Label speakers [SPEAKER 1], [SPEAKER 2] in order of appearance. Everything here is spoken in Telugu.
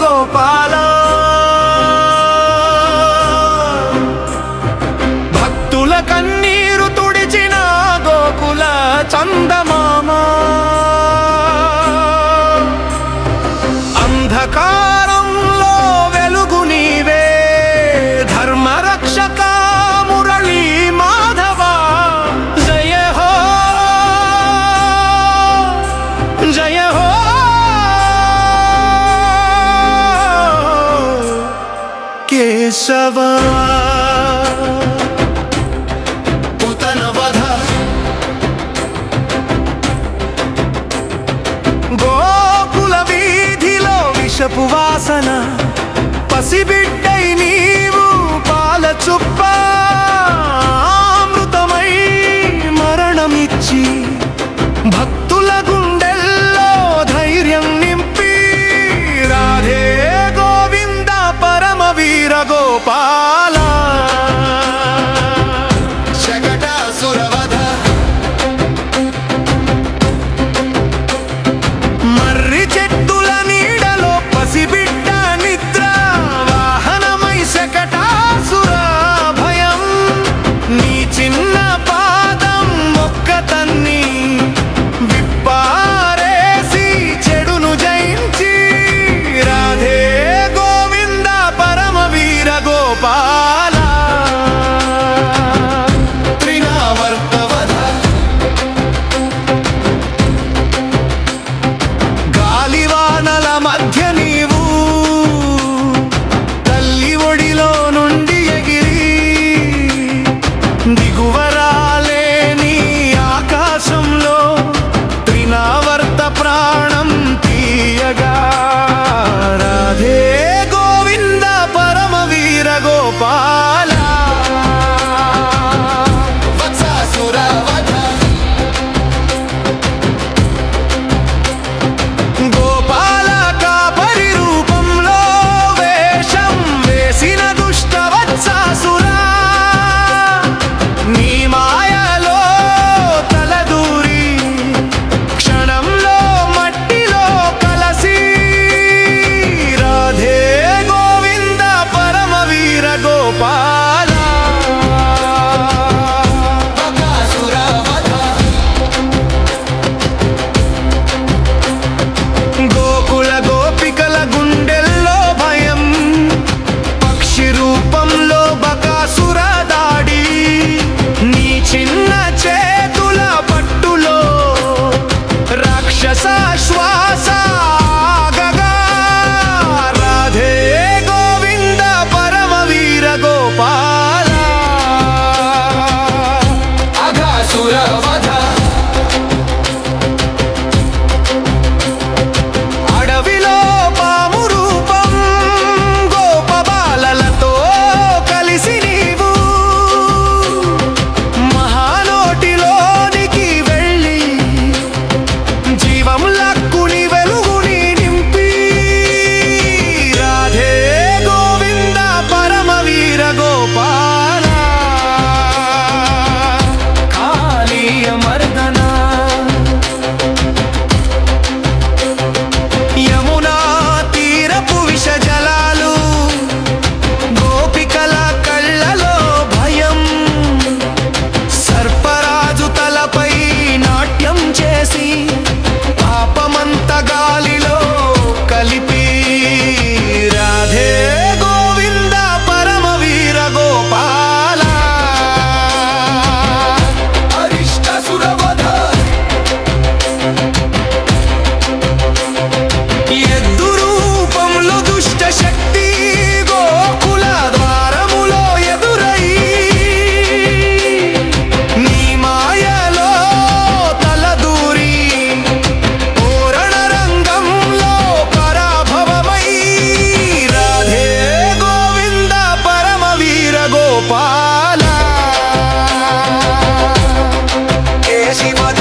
[SPEAKER 1] গোপালা గోకుల వీధిలో విషపు వాసన. పసిబిడ్డై నీవు పాల చుప్పా. she wants.